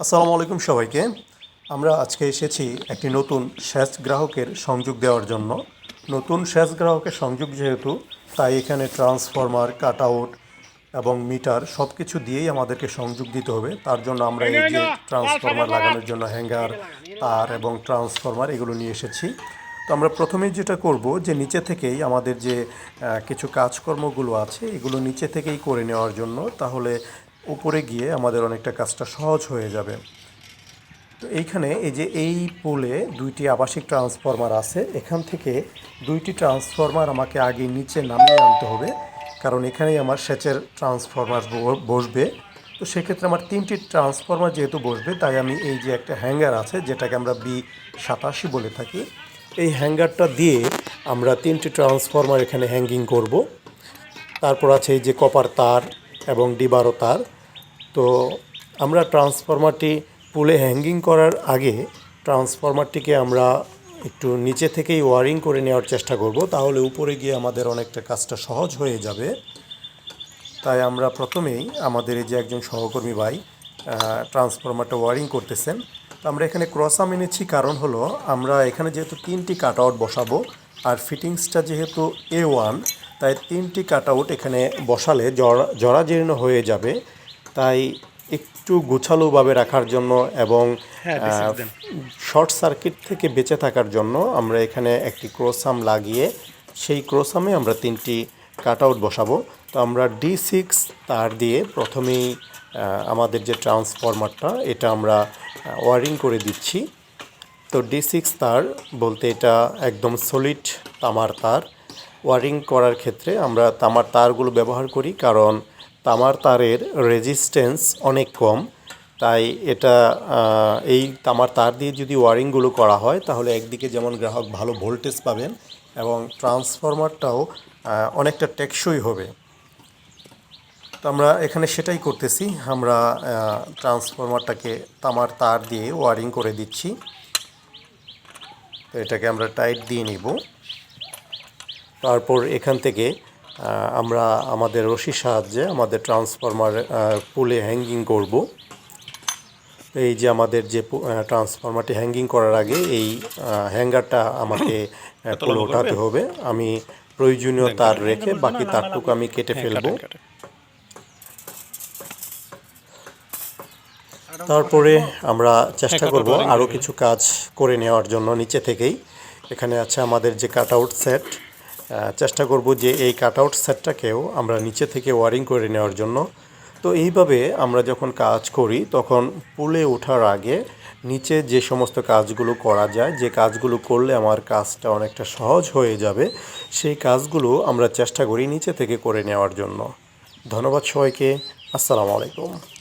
আসসালামু আলাইকুম সবাইকে। আমরা আজকে এসেছি একটি নতুন স্যাচ গ্রাহকের সংযোগ দেওয়ার জন্য। নতুন স্যাচ গ্রাহকের সংযোগ যেহেতু, তাই এখানে ট্রান্সফরমার কাট আউট এবং মিটার সব কিছু দিয়েই আমাদেরকে সংযোগ দিতে হবে। তার জন্য আমরা এই যে ট্রান্সফরমার লাগানোর জন্য হ্যাঙ্গার তার এবং ট্রান্সফরমার এগুলো নিয়ে এসেছি। তো আমরা প্রথমেই যেটা করব, যে নিচে থেকেই আমাদের যে কিছু কাজকর্মগুলো আছে, এগুলো নিচে থেকেই করে নেওয়ার জন্য তাহলে উপরে গিয়ে আমাদের অনেকটা কাজটা সহজ হয়ে যাবে। তো এইখানে এই যে এই পোলে দুইটি আবাসিক ট্রান্সফরমার আছে, এখান থেকে দুইটি ট্রান্সফরমার আমাকে আগে নিচে নামিয়ে আনতে হবে, কারণ এখানেই আমার সেচের ট্রান্সফরমার বসবে। তো সেক্ষেত্রে আমার তিনটি ট্রান্সফরমার যেহেতু বসবে, তাই আমি এই যে একটা হ্যাঙ্গার আছে, যেটাকে আমরা বি সাতাশি বলে থাকি, এই হ্যাঙ্গারটা দিয়ে আমরা তিনটি ট্রান্সফরমার এখানে হ্যাঙ্গিং করব। তারপর আছে এই যে কপার তার এবং ডিবারো তার। তো আমরা ট্রান্সফরমারটি পুলে হ্যাঙ্গিং করার আগে ট্রান্সফরমারটিকে আমরা একটু নিচে থেকেই ওয়ারিং করে নেওয়ার চেষ্টা করব, তাহলে উপরে গিয়ে আমাদের অনেকটা কাজটা সহজ হয়ে যাবে। তাই আমরা প্রথমেই আমাদের এই যে একজন সহকর্মী ভাই ট্রান্সফরমারটা ওয়ারিং করতেছেন। তো আমরা এখানে ক্রসাম এনেছি, কারণ হলো আমরা এখানে যেহেতু তিনটি কাট আউট বসাবো, আর ফিটিংসটা যেহেতু এ ওয়ান তাই তিনটি কাট আউট এখানে বসালে জরা জরাজীর্ণ হয়ে যাবে। তাই একটু গোছালোভাবে রাখার জন্য এবং শর্ট সার্কিট থেকে বেঁচে থাকার জন্য আমরা এখানে একটি ক্রোসাম লাগিয়ে সেই ক্রোসামে আমরা তিনটি কাট আউট বসাবো। তো আমরা ডি সিক্স তার দিয়ে প্রথমেই আমাদের যে ট্রান্সফরমারটা এটা আমরা ওয়ারিং করে দিচ্ছি। তো ডি সিক্স তার বলতে এটা একদম সলিড তামার তার। ওয়ারিং করার ক্ষেত্রে আমরা তামার তারগুলো ব্যবহার করি, কারণ তামার তারের রেজিস্ট্যান্স অনেক কম। তাই এটা এই তামার তার দিয়ে যদি ওয়ারিংগুলো করা হয়, তাহলে একদিকে যেমন গ্রাহক ভালো ভোল্টেজ পাবেন এবং ট্রান্সফরমারটাও অনেকটা টেকসই হবে। তো আমরা এখানে সেটাই করতেছি। আমরা ট্রান্সফরমারটাকে তামার তার দিয়ে ওয়ারিং করে দিচ্ছি। তো এটাকে আমরা টাইট দিয়ে নিব। তারপর এখান থেকে আমরা আমাদের রশির সাহায্যে আমাদের ট্রান্সফরমার পুলে হ্যাঙ্গিং করব। এই যে আমাদের যে ট্রান্সফরমারটি হ্যাঙ্গিং করার আগে এই হ্যাঙ্গারটা আমাকে পুলে ওঠাতে হবে। আমি প্রয়োজনীয় তার রেখে বাকি তারটুকু আমি কেটে ফেলব। তারপরে আমরা চেষ্টা করব আরও কিছু কাজ করে নেওয়ার জন্য নিচে থেকেই। এখানে আছে আমাদের যে কাট আউট সেট চেষ্টা করব যে এই কাট আউট সেটটাকেও আমরা নিচে থেকে ওয়ারিং করে নেওয়ার জন্য। তো এইভাবে আমরা যখন কাজ করি, তখন পুলে ওঠার আগে নিচে যে সমস্ত কাজগুলো করা যায়, যে কাজগুলো করলে আমার কাজটা অনেকটা সহজ হয়ে যাবে, সেই কাজগুলো আমরা চেষ্টা করি নিচে থেকে করে নেওয়ার জন্য। ধন্যবাদ সবাইকে। আসসালামু আলাইকুম।